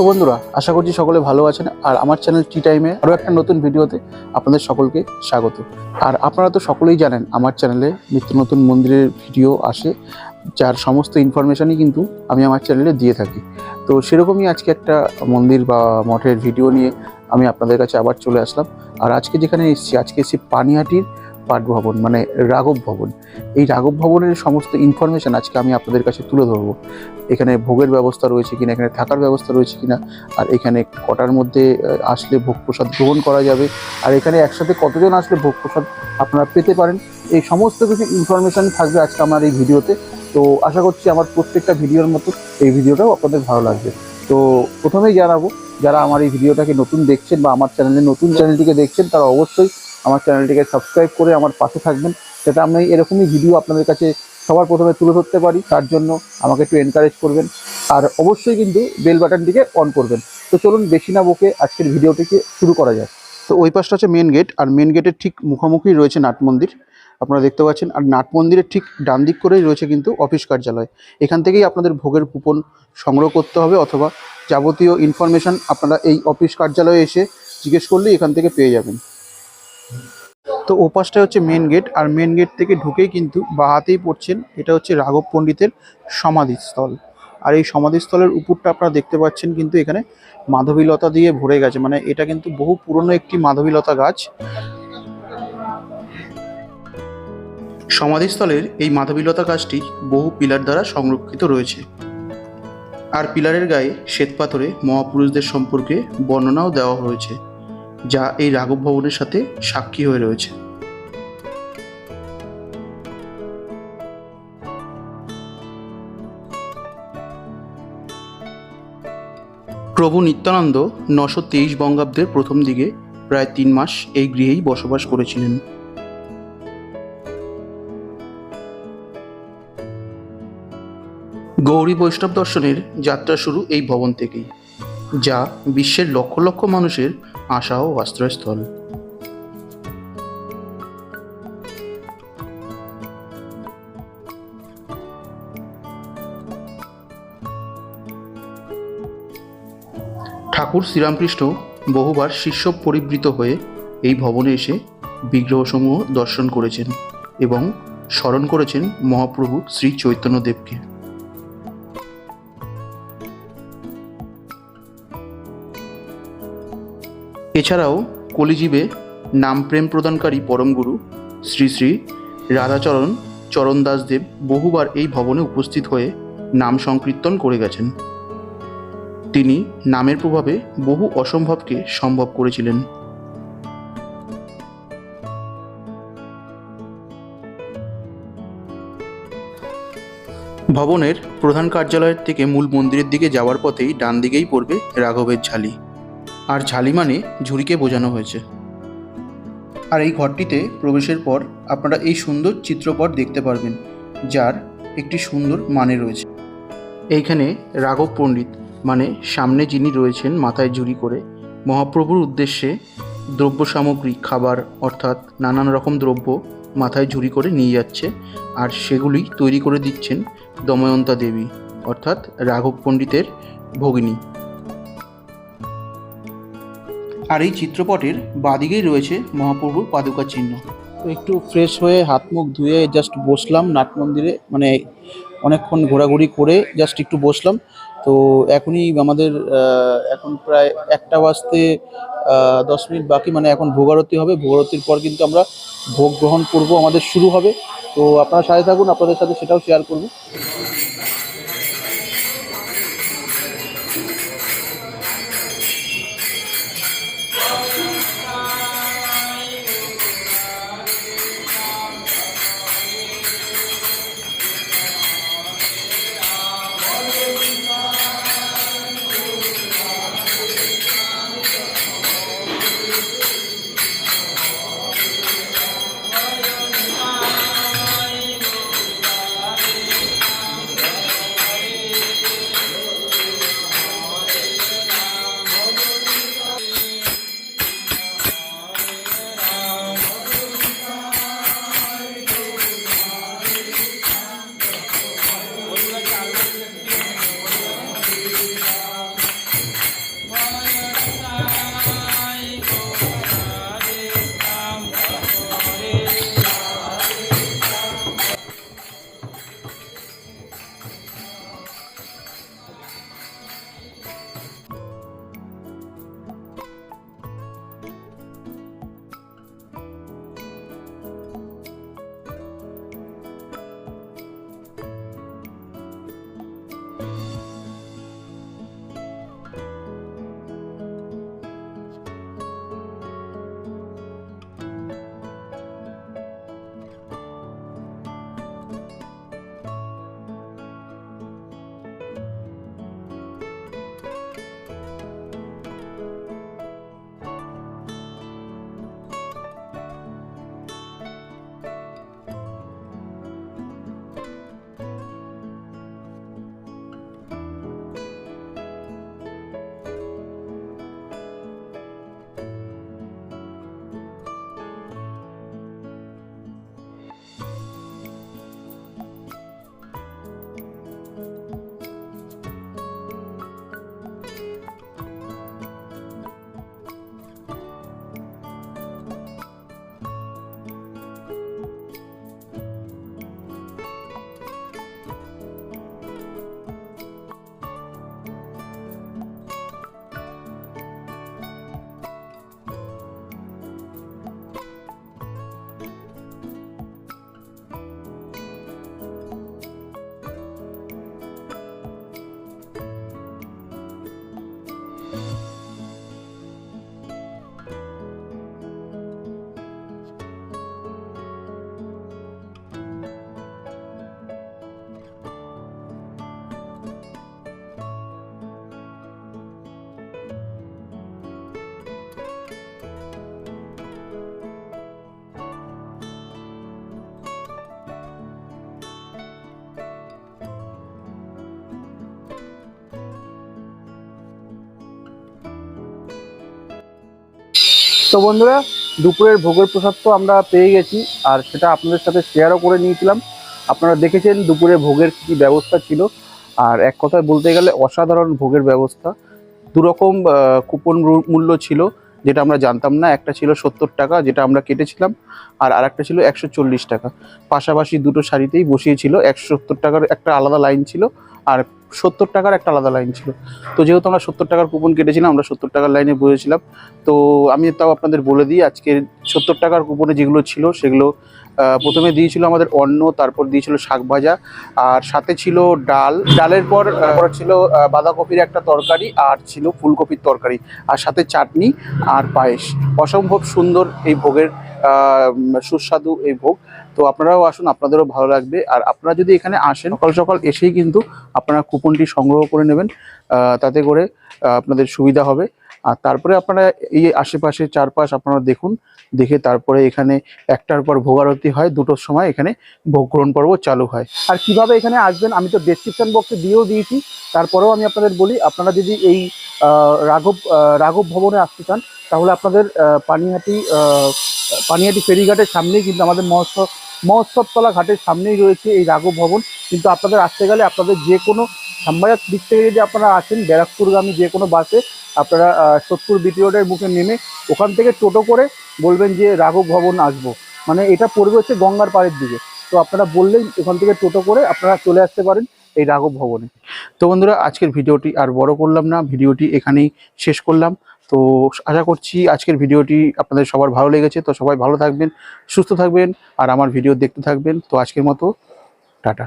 তো বন্ধুরা, আশা করছি সকলে ভালো আছেন। আর আমার চ্যানেল টি টাইমে আরও একটা নতুন ভিডিওতে আপনাদের সকলকে স্বাগত। আর আপনারা তো সকলেই জানেন, আমার চ্যানেলে নিত্য নতুন মন্দিরের ভিডিও আসে, যার সমস্ত ইনফরমেশনই কিন্তু আমি আমার চ্যানেলে দিয়ে থাকি। তো সেরকমই আজকে একটা মন্দির বা মঠের ভিডিও নিয়ে আমি আপনাদের কাছে আবার চলে আসলাম। আর আজকে যেখানে এসেছি, আজকে এসেছি পানিহাটির পাঠ ভবন মানে রাঘব ভবন। এই রাঘব ভবনের সমস্ত ইনফরমেশন আজকে আমি আপনাদের কাছে তুলে ধরবো। এখানে ভোগের ব্যবস্থা রয়েছে কিনা, এখানে থাকার ব্যবস্থা রয়েছে কিনা, আর এখানে কটার মধ্যে আসলে ভোগ প্রসাদ গ্রহণ করা যাবে, আর এখানে একসাথে কতজন আসলে ভোগ প্রসাদ আপনারা পেতে পারেন, এই সমস্ত কিছু ইনফরমেশন থাকবে আজকে আমার এই ভিডিওতে। তো আশা করছি আমার প্রত্যেকটা ভিডিওর মতো এই ভিডিওটাও আপনাদের ভালো লাগবে। তো প্রথমেই জানাব, যারা আমার এই ভিডিওটাকে নতুন দেখছেন বা আমার চ্যানেলে নতুন চ্যানেলটিকে দেখছেন, তারা অবশ্যই আমার চ্যানেলটিকে সাবস্ক্রাইব করে আমার পাশে থাকবেন, যাতে আমি এরকমই ভিডিও আপনাদের কাছে সবার প্রথমে তুলে ধরতে পারি। তার জন্য আমাকে একটু এনকারেজ করবেন, আর অবশ্যই কিন্তু বেল বাটনটিকে অন করবেন। তো চলুন বেশি না বকে আজকের ভিডিওটিকে শুরু করা যায় তো ওই পাশটা হচ্ছে মেন গেট আর মেন গেটের ঠিক মুখোমুখি রয়েছে নাট মন্দির। আপনারা দেখতে পাচ্ছেন, আর নাট মন্দিরের ঠিক ডান দিক করেই রয়েছে কিন্তু অফিস কার্যালয়। এখান থেকেই আপনাদের ভোগের কুপন সংগ্রহ করতে হবে, অথবা যাবতীয় ইনফরমেশন আপনারা এই অফিস কার্যালয়ে এসে জিজ্ঞেস করলেই এখান থেকে পেয়ে যাবেন। তো ও পাশটা হচ্ছে মেন গেট আর মেন গেট থেকে ঢুকেই কিন্তু বা হাতেই পড়ছেন, এটা হচ্ছে রাঘব পণ্ডিতের সমাধিস্থল। আর এই সমাধিস্থলের উপরটা আপনারা দেখতে পাচ্ছেন কিন্তু এখানে মাধবীলতা দিয়ে ভরে গেছে মানে এটা কিন্তু বহু পুরনো একটি মাধবীলতা গাছ। সমাধিস্থলের এই মাধবীলতা গাছটি বহু পিলার দ্বারা সংরক্ষিত রয়েছে। আর পিলারের গায়ে শ্বেতপাথরে মহাপুরুষদের সম্পর্কে বর্ণনাও দেওয়া হয়েছে। যা এই রাঘব ভবনের সাথে সাক্ষী হয়ে রয়েছে। প্রভু নিত্যানন্দ নশো তেইশ বঙ্গাব্দের প্রথম দিকে প্রায় তিন মাস এই গৃহেই বসবাস করেছিলেন। গৌরী বৈষ্ণব দর্শনের যাত্রা শুরু এই ভবন থেকেই, যা বিশ্বের লক্ষ লক্ষ মানুষের আশা ও আশ্রয়স্থল ঠাকুর শ্রীরামকৃষ্ণ বহুবার শিষ্য পরিবৃত হয়ে এই ভবনে এসে বিগ্রহসমূহ দর্শন করেছেন এবং স্মরণ করেছেন মহাপ্রভু শ্রী চৈতন্যদেবকে। এছাড়াও কলিজীবে নাম প্রেম প্রদানকারী পরমগুরু শ্রী শ্রী রাধাচরণ চরণ দাসদেব বহুবার এই ভবনে উপস্থিত হয়ে নাম সংকীর্তন করে গেছেন। তিনি নামের প্রভাবে বহু অসম্ভবকে সম্ভব করেছিলেন। ভবনের প্রধান কার্যালয়ের থেকে মূল মন্দিরের দিকে যাওয়ার পথেই ডান দিকেই পড়বে রাঘবের ঝালি। আর ঝালি মানে ঝুড়িকে বোঝানো হয়েছে। আর এই ঘরটিতে প্রবেশের পর আপনারা এই সুন্দর চিত্রপট দেখতে পারবেন, যার একটি সুন্দর মানে রয়েছে। এইখানে রাঘব পণ্ডিত মানে সামনে যিনি রয়েছেন মাথায় ঝুড়ি করে, মহাপ্রভুর উদ্দেশ্যে দ্রব্য সামগ্রী খাবার, অর্থাৎ নানান রকম দ্রব্য মাথায় ঝুড়ি করে নিয়ে যাচ্ছে, আর সেগুলি তৈরি করে দিচ্ছেন দময়ন্তা দেবী, অর্থাৎ রাঘব পণ্ডিতের ভগিনী। আর এই চিত্রপটের বাদিকেই রয়েছে মহাপ্রভুর পাদুকা চিহ্ন। তো একটু ফ্রেশ হয়ে হাত মুখ ধুয়ে জাস্ট বসলাম নাট মন্দিরে মানে অনেকক্ষণ ঘোরাঘুরি করে জাস্ট একটু বসলাম। তো এখনই আমাদের এখন প্রায় একটা বাজতে দশ মিনিট বাকি মানে এখন ভোগারতি হবে। ভোগারতির পর কিন্তু আমরা ভোগ গ্রহণ করব, আমাদের শুরু হবে। তো আপনারা সাথে থাকুন, আপনাদের সাথে সেটাও শেয়ার করব। তো বন্ধুরা, দুপুরের ভোগের প্রসাদ তো আমরা পেয়ে গেছি, আর সেটা আপনাদের সাথে শেয়ারও করে নিয়েছিলাম। আপনারা দেখেছেন দুপুরে ভোগের কী ব্যবস্থা ছিল, আর এক কথায় বলতে গেলে অসাধারণ ভোগের ব্যবস্থা। দুরকম কুপন মূল্য ছিল, যেটা আমরা জানতাম না, একটা ছিল সত্তর টাকা, যেটা আমরা কেটেছিলাম, আর আরেকটা ছিল একশো চল্লিশ টাকা। পাশাপাশি দুটো শাড়িতেই বসিয়েছিল, একশো সত্তর টাকার একটা আলাদা লাইন ছিল, আর সত্তর টাকার একটা আলাদা লাইন ছিল। তো যেহেতু আমরা সত্তর টাকার কুপন কেটেছিলাম, আমরা সত্তর টাকার লাইনে বসেছিলাম। তো আমি তাও আপনাদের বলে দিই আজকে সত্তর টাকার কুপনে যেগুলো ছিল, সেগুলো প্রথমে দিয়েছিল আমাদের অন্ন, তারপর দিয়েছিল শাক ভাজা, আর সাথে ছিল ডাল। ডালের পর ছিল বাঁধাকপির একটা তরকারি, আর ছিল ফুলকপির তরকারি, আর সাথে চাটনি আর পায়েস। অসম্ভব সুন্দর এই ভোগের সুস্বাদু এই ভোগ। তো আপনারাও আসুন, আপনাদেরও ভালো লাগবে। আর আপনারা যদি এখানে আসেন, সকাল সকাল এসেই কিন্তু আপনারা কুপনটি সংগ্রহ করে নেবেন তাতে করে আপনাদের সুবিধা হবে। আর তারপরে আপনারা এই আশেপাশে চারপাশ আপনারা দেখুন, দেখে তারপরে এখানে একটার পর ভোগারতি হয়, দুটোর সময় এখানে ভোগ গ্রহণ পর্ব চালু হয়। আর কীভাবে এখানে আসবেন, আমি তো ডেসক্রিপশন বক্সে দিয়েও দিয়েছি, তারপরেও আমি আপনাদের বলি, আপনারা যদি এই রাঘব রাঘব ভবনে আসতে চান, তাহলে আপনাদের পানিহাটি পানিহাটি ফেরিঘাটের সামনেই কিন্তু আমাদের মহোৎসব মহোৎসবতলা ঘাটের সামনেই রয়েছে এই রাঘব ভবন। কিন্তু আপনাদের আসতে গেলে আপনাদের যে কোনো সাম্বাজার দিক থেকে যদি আপনারা আসেন, ব্যারাকপুরগামী যে কোনো বাসে আপনারা সত্তর বিটি রোডের মুখে নেমে ওখান থেকে টোটো করে বলবেন যে রাঘব ভবন আসব। মানে এটা পড়বে হচ্ছে গঙ্গার পাড়ের দিকে। তো আপনারা বললেই ওখান থেকে টোটো করে আপনারা চলে আসতে পারেন এই রাঘব ভবনে। তো বন্ধুরা, আজকের ভিডিওটি আর বড় করলাম না। ভিডিওটি এখানেই শেষ করলাম। তো আশা করছি আজকের ভিডিওটি আপনাদের সবার ভালো লেগেছে। তো সবাই ভালো থাকবেন, সুস্থ থাকবেন, আর আমার ভিডিও দেখতে থাকবেন। তো আজকের মতো, টাটা।